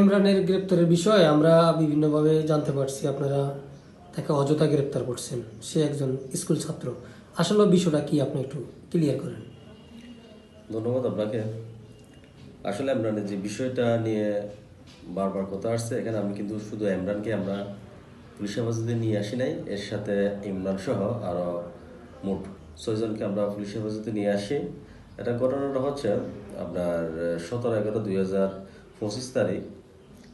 ইমরানের গ্রেপ্তারের বিষয়ে আমরা বিভিন্নভাবে জানতে পারছি। আপনারা তাকে অযথা গ্রেপ্তার করছেন। সে একজন স্কুল ছাত্র। আসলে বিষয়টা কি? আপনি একটু ক্লিয়ার করেন। ধন্যবাদ আপনাকে। আসলে এমরানের যে বিষয়টা নিয়ে বারবার কথা আসছে, এখানে আমি কিন্তু শুধু এমরানকে আমরা পুলিশ হেফাজতে নিয়ে আসি নাই, এর সাথে ইমরান সহ আরও মোট ছয়জনকে আমরা পুলিশ হেফাজতে নিয়ে আসি। এটা ঘটনাটা হচ্ছে আপনার সতেরো এগারো দুই হাজার পঁচিশ তারিখ।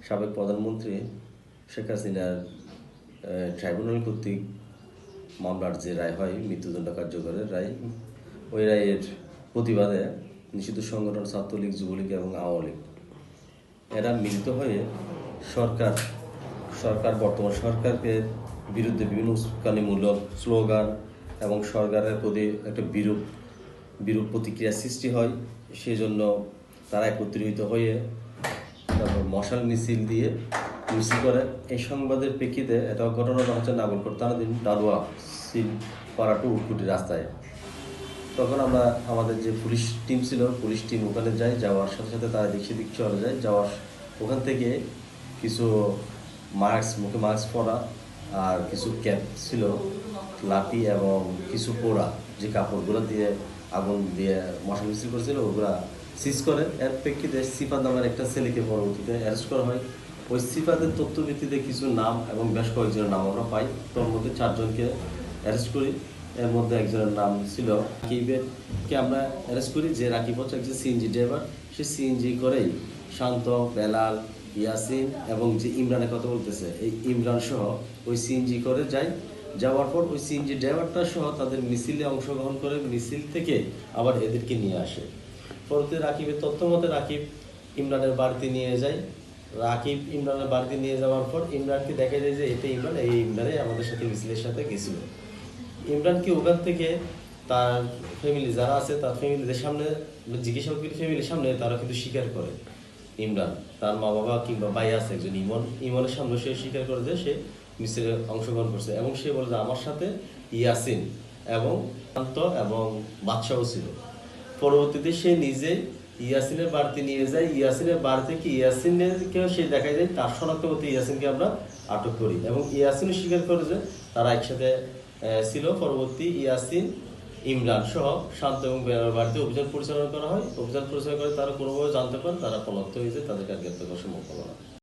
সাবেক প্রধানমন্ত্রী শেখ হাসিনার ট্রাইব্যুনাল কর্তৃক মামলার যে রায় হয়, মৃত্যুদণ্ড কার্যকরের রায়, ওই রায়ের প্রতিবাদে নিষিদ্ধ সংগঠন ছাত্রলীগ, যুবলীগ এবং আওয়ামী লীগ, এরা মিলিত হয়ে সরকার সরকার, বর্তমান সরকারকে বিরুদ্ধে বিভিন্ন উস্কানিমূলক স্লোগান এবং সরকারের প্রতি একটা বিরূপ বিরূপ প্রতিক্রিয়া সৃষ্টি হয়। সেই জন্য তারা একত্রিত হয়ে তারপর মশাল মিছিল দিয়ে মিছিল করে। এই সংবাদের প্রেক্ষিতে এটা ঘটনাটা হচ্ছে নাগরপুর তারাদিন ডালুয়া সিল পাড়া টু উটকুটি রাস্তায়। তখন আমরা আমাদের যে পুলিশ টিম ছিল, পুলিশ টিম ওখানে যাই যাওয়ার সাথে সাথে তারা দিক সেদিক চলে যায়। যাওয়ার ওখান থেকে কিছু মাস্ক, মুখে মাস্ক পরা আর কিছু ক্যাপ ছিল, লাঠি এবং কিছু পোড়া যে কাপড়গুলো দিয়ে আগুন দিয়ে মশা মিছিল করেছিল, ওগুলা সিজ করে এর প্রেক্ষিতে সিফাত নামের একটা ছেলেকে পরবর্তীতে অ্যারেস্ট করা হয়। ওই সিফাতের তথ্য ভিত্তিতে কিছু নাম এবং বেশ কয়েকজনের নাম আমরা পাই। তোর মধ্যে চারজনকে অ্যারেস্ট করি। এর মধ্যে একজনের নাম ছিল রাকিবের কে আমরা অ্যারেস্ট করি, যে রাকিব হচ্ছে একজন সিএনজি ড্রাইভার সে সিএনজি করেই শান্ত, বেলাল, ইয়াসিন এবং যে ইমরানের কথা বলতেছে, এই ইমরান সহ ওই সিএনজি করে যায়। যাওয়ার পর ওই সিএনজি ড্রাইভারটা সহ তাদের মিছিলে অংশগ্রহণ করে, মিছিল থেকে আবার এদেরকে নিয়ে আসে। পরবর্তী রাকিবের তথ্য মতে রাকিব ইমরানের বাড়িতে নিয়ে যায়। রাকিব ইমরানের বাড়িতে নিয়ে যাওয়ার পর ইমরানকে দেখা যায় যে এটা ইমরান, এই ইমরানে আমাদের সাথে মিছিলের সাথে গেছিল। ইমরানকে ওখান থেকে তার ফ্যামিলি যারা আছে, তার ফ্যামিলিদের সামনে জিজ্ঞাসা করি ফ্যামিলির সামনে তারা কিন্তু স্বীকার করে ইমরান। তার মা বাবা কিংবা ভাই আছে একজন ইমন, ইমনের সামনে সে স্বীকার করে যে সে মিছিলে অংশগ্রহণ করছে এবং সে বলে যে আমার সাথে ইয়াসিন এবং শান্ত এবং বাদশাহ ছিল। পরবর্তীতে সে নিজে ইয়াসিনের বাড়িতে নিয়ে যায়। ইয়াসিনের বাড়ি থেকে ইয়াসিনকেও সে দেখা যায় তার শনাক্ত করতে ইয়াসিনকে আমরা আটক করি এবং ইয়াসিনও স্বীকার করে যে তারা একসাথে ছিল। পরবর্তী ইয়াসিন, ইমরান সহ শান্ত এবং বেলার বাড়িতে অভিযান পরিচালনা করা হয়। অভিযান পরিচালনা করে তারা কোনোভাবে জানতে পারেন তারা পলাতক হয়েছে, তাদেরকে আর গ্রেপ্তার করা সম্ভব হলো না।